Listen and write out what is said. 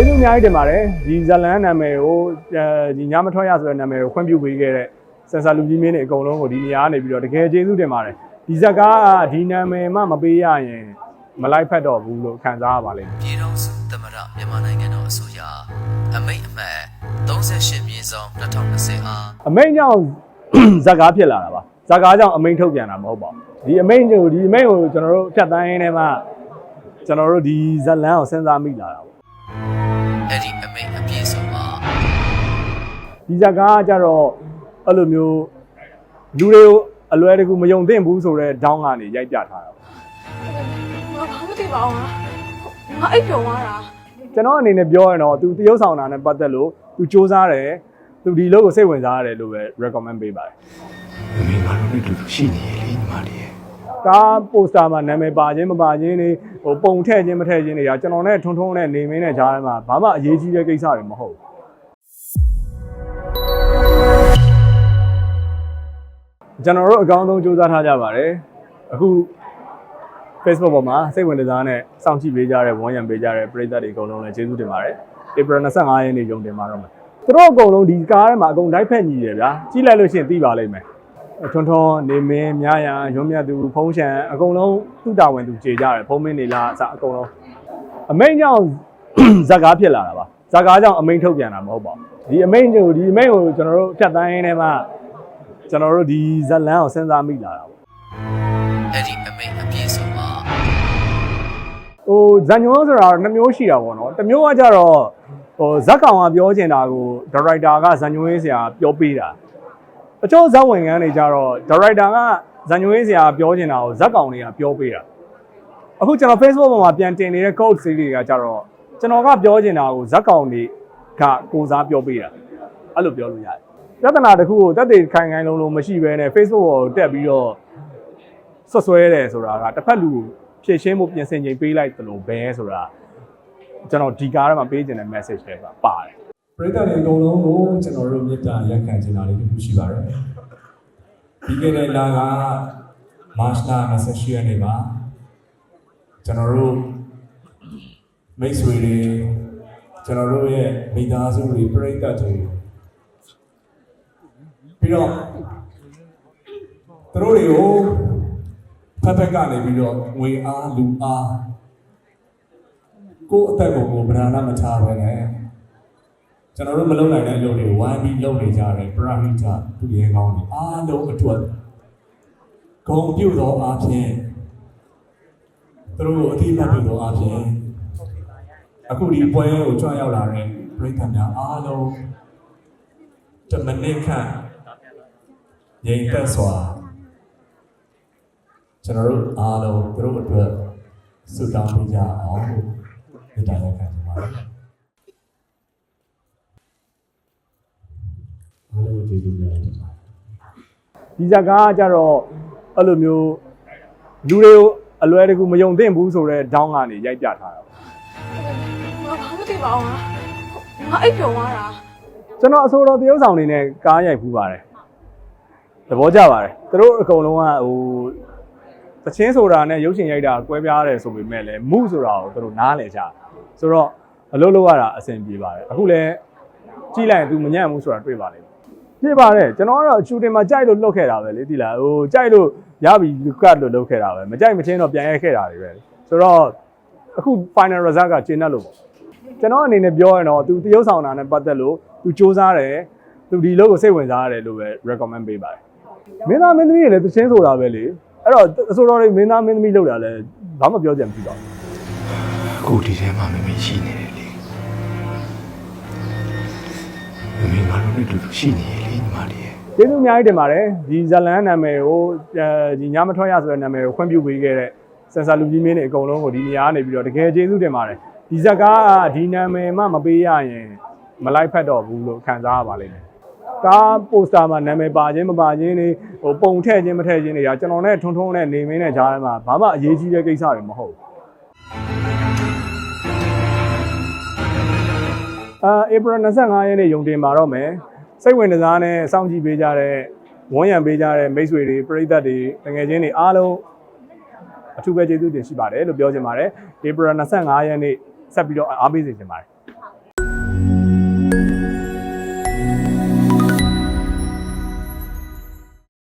ကျေးဇူးအများကြီးတင်ပါတယ်ဒီဇလန်နာမည်ကိုအဲဒီညမထွက်ရဆိုတဲ့နာမည်ကိုခွင့်ပြုပေးခဲ့တဲ့ဆန်ဆာလူကြီးမင်းတွေအကုန်လုံးကိုဒီနေရာကနေပြီးတော့တကယ်ကျေးဇူးတင်ပါတယ်ဒီဇက်ကားကဒီနာမည်မှမပေးရရင်မလိုက်ဖက်တော့ဘူးလို့ခံစားရပါလိမ့်မယ်ပြည်တော်စုသမရမြန်မာနိုင်ငံတော်အစိုးရအမိတ်အမှတ်38မြင်းဆောင်2020အားအမိန်ကြောင့်ဇက်ကားဖြစ်လာတာပါဇက်ကားကြောင့်အမိန်ထုတ်ပြန်တာမဟုတ်ပါဘူးဒီအမိန်ကိုဒီအမိန်ကိုကျွန်တော်တို့ဖြတ်တန်းရင်းနဲ့မှကျွန်တော်တို့ဒီဇက်လန်ကိုစဉ်းစားမိလာတာပေါ့ အဲ့ဒီအမိတ်အပြည့်စုံမှာဒီဇက်ကားကကြတော့အဲ့လိုမျိုးလူတွေကိုအလွယ်တကူမယုံသင့်ဘူးဆိုတော့ဒေါင်းကနေရိုက်ပြထားတာပေါ့ငါဘာမှမသိပါဘူးငါငါအိပ်ပျော်သွားတာကျွန်တော်အနေနဲ့ပြောရင်တော့သူတရုပ်ဆောင်တာနဲ့ပတ်သက်လို့သူစူးစမ်းတယ်သူဒီလိုကိုစိတ်ဝင်စားရတယ်လို့ပဲ recommend ပေးပါတယ်မမေငါတို့နဲ့တူတူရှိနေလေညီမလေးရဲ့ ကားပိုစတာမှာနာမည်ပါခြင်းမပါခြင်းတွေဟိုပုံထည့်ခြင်းမထည့်ခြင်းတွေကကျွန်တော်နဲ့ထုံထုံနဲ့နေမင်းနဲ့ကြားထဲမှာဘာမှအရေးကြီးတဲ့ကိစ္စတွေမဟုတ်ဘူးကျွန်တော်တို့အကောင်းဆုံးစူးစမ်းထားကြပါတယ်အခု Facebook ပေါ်မှာစိတ်ဝင်စားနဲ့စောင့်ကြည့်ပေးကြတဲ့ဝန်ရံပေးကြတဲ့ပရိသတ်တွေအကုန်လုံးလည်းကျေးဇူးတင်ပါတယ် April 25ရက်နေ့ရုံတင်ပါတော့မယ်သူတို့အကုန်လုံးဒီကားထဲမှာအကုန်လိုက်ဖက်ညီတယ်ဗျာကြည့်လိုက်လို့ရှိရင်သိပါလိမ့်မယ် ထွန်းထွန်းနေမင်းမြရန်ရုံးမြတ်သူဖုံးရှံအကုန်လုံးသူ့တာဝန်သူခြေကြတယ်ဖုံးမင်းနေလားအစအကုန်လုံးအမိန်ကြောင့်ဇက်ကားဖြစ်လာတာပါဇက်ကားကြောင့်အမိန်ထုတ်ပြန်တာမဟုတ်ပါဘူးဒီအမိန်ကိုဒီအမိန်ကိုကျွန်တော်တို့ဖြတ်တန်းရင်းနဲ့မှကျွန်တော်တို့ဒီဇက်လန်ကိုစဉ်းစားမိလာတာပေါ့အဲ့ဒီအမိတ်အပြည့်စုံမှာဟိုဇန်ညွန်းဆိုတာနှစ်မျိုးရှိတာပေါ့နော်တစ်မျိုးကကြတော့ဟိုဇက်ကောင်ကပြောချင်တာကိုဒါရိုက်တာကဇန်ညွန်းရေးဆရာပြောပေးတာ အချို့ဇက်ဝင်ကန်းတွေကြတော့ဒါရိုက်တာကဇန်ညွန်းရေးဆရာပြောချင်တာကိုဇက်ကောင်တွေကပြောပေးတာအခုကျွန်တော် Facebook ပေါ်မှာပြန်တင်နေတဲ့ code series တွေကကြတော့ကျွန်တော်ကပြောချင်တာကိုဇက်ကောင်တွေကကိုစားပြောပေးတာအဲ့လိုပြောလို့ရတယ်ပြဿနာတစ်ခုကိုတက်တည်ခိုင်ခိုင်လုံးလုံးမရှိဘဲနဲ့ Facebook ပေါ်တက်ပြီးတော့ဆွတ်ဆွဲတယ်ဆိုတာကတစ်ဖက်လူကိုဖြည့်ရှင်းမှုပြင်ဆင်ချိန်ပေးလိုက်သလိုပဲဆိုတာကျွန်တော်ဒီကားထဲမှာပေးချင်တဲ့ message တွေပါပါတယ် ပရိသတ်တွေအကုန်လုံးကိုကျွန်တော်တို့မေတ္တာရက်ခံချင်တာလေးတစ်ခုရှိပါတယ်။ဒီကနေ့လာကမတ်လ28ရက်နေ့မှာကျွန်တော်တို့မိတ်ဆွေတွေကျွန်တော်တို့ရဲ့မိသားစုတွေပရိသတ်တွေပြီးတော့သူတို့တွေကိုဖက်ဖက်ကနေပြီးတော့ငွေအားလူအားကိုယ့်အသက်ကိုကိုယ်ဗราဏမထားပဲနဲ့ ကျွန်တော်တို့မလုပ်နိုင်တဲ့အလုပ်တွေကိုဝိုင်းပြီးလုပ်နေကြတယ်ပရဟိတသူရဲကောင်းတွေအားလုံးအတွက်ဂုံပြုသောအားဖြင့်သူတို့ကိုအတိအမှတ်ပြုသောအားဖြင့်အခုဒီပွဲကိုကြွရောက်လာတဲ့ပရိသတ်များအားလုံးတမနစ်ခန့်ငြိမ်သက်စွာကျွန်တော်တို့အားလုံးသူတို့အတွက်ဆုတောင်းပေးကြအောင်လို့မေတ္တာရက်ခံချင်ပါတယ် အားလုံးကျေးဇူးများတင်ပါတယ်ဒီဇက်ကားကကြတော့အဲ့လိုမျိုးလူတွေကိုအလွယ်တကူမယုံသင့်ဘူးဆိုတော့ဒေါင်းကနေရိုက်ပြထားတာပေါ့ငါဘာမှမသိပါဘူးငါငါအိပ်ပျော်သွားတာကျွန်တော်အဆိုတော်တရုပ်ဆောင်နေနဲ့ကားရိုက်ဖူးပါတယ်သဘောကျပါတယ်သူတို့အကုန်လုံးကဟိုသချင်းဆိုတာနဲ့ရုပ်ရှင်ရိုက်တာကွဲပြားတယ်ဆိုပေမဲ့လည်းမှုဆိုတာကိုသူတို့နားလည်ကြတယ်ဆိုတော့အလုပ်လုပ်ရတာအဆင်ပြေပါတယ်အခုလည်းကြည့်လိုက်ရင် तू မညံ့ဘူးဆိုတာတွေ့ပါလိမ့်မယ် ပြပါတယ်ကျွန်တော်ကတော့ရှူတင်မှာကြိုက်လို့လုပ်ခဲ့တာပဲလေဒီလားဟိုကြိုက်လို့ရပြီကတ်လို့လုပ်ခဲ့တာပဲမကြိုက်မချင်းတော့ပြန်ရိုက်ခဲ့တာတွေပဲဆိုတော့အခု final result ကကျင်းတတ်လို့ပေါ့ကျွန်တော်အနေနဲ့ပြောရင်တော့သူတရုပ်ဆောင်တာနဲ့ပတ်သက်လို့သူစူးစမ်းတယ်သူဒီလိုကိုစိတ်ဝင်စားရတယ်လို့ပဲ recommend ပေးပါတယ်မင်းသားမင်းသမီးတွေလည်းသချင်းဆိုတာပဲလေအဲ့တော့အစိုးရတွေမင်းသားမင်းသမီးလောက်တာလည်းဘာမှပြောကြမှာမဖြစ်ပါဘူးအခုဒီထဲမှာမမေရှိနေတယ်လေမမေငါတို့နဲ့တူတူရှိနေ လေညီမလေးရဲ့ကျေးဇူးအများကြီးတင်ပါတယ်ဒီဇလန်နာမည်ကိုအဲဒီညမထွက်ရဆိုတဲ့နာမည်ကိုခွင့်ပြုပေးခဲ့တဲ့ဆန်ဆာလူကြီးမင်းတွေအကုန်လုံးကိုဒီနေရာကနေပြီးတော့တကယ်ကျေးဇူးတင်ပါတယ်ဒီဇက်ကားကဒီနာမည်မှမပေးရရင်မလိုက်ဖက်တော့ဘူးလို့ခံစားရပါလိမ့်မယ်ကားပိုစတာမှာနာမည်ပါခြင်းမပါခြင်းတွေဟိုပုံထည့်ခြင်းမထည့်ခြင်းတွေကကျွန်တော်နဲ့ထုံထုံနဲ့နေမင်းနဲ့ကြားထဲမှာဘာမှအရေးကြီးတဲ့ကိစ္စတွေမဟုတ်ဘူးအာ April 25ရက်နေ့ရုံတင်ပါတော့မယ် စိတ်ဝင်စားနဲ့စောင့်ကြည့်ပေးကြတဲ့ဝန်ရံပေးကြတဲ့မိတ်ဆွေတွေပရိသတ်တွေတကယ်ချင်းတွေအားလုံးအထူးပဲကျေးဇူးတင်ရှိပါတယ်လို့ပြောချင်ပါတယ် April 25ရက်နေ့ဆက်ပြီးတော့အားပေးစေချင်ပါတယ်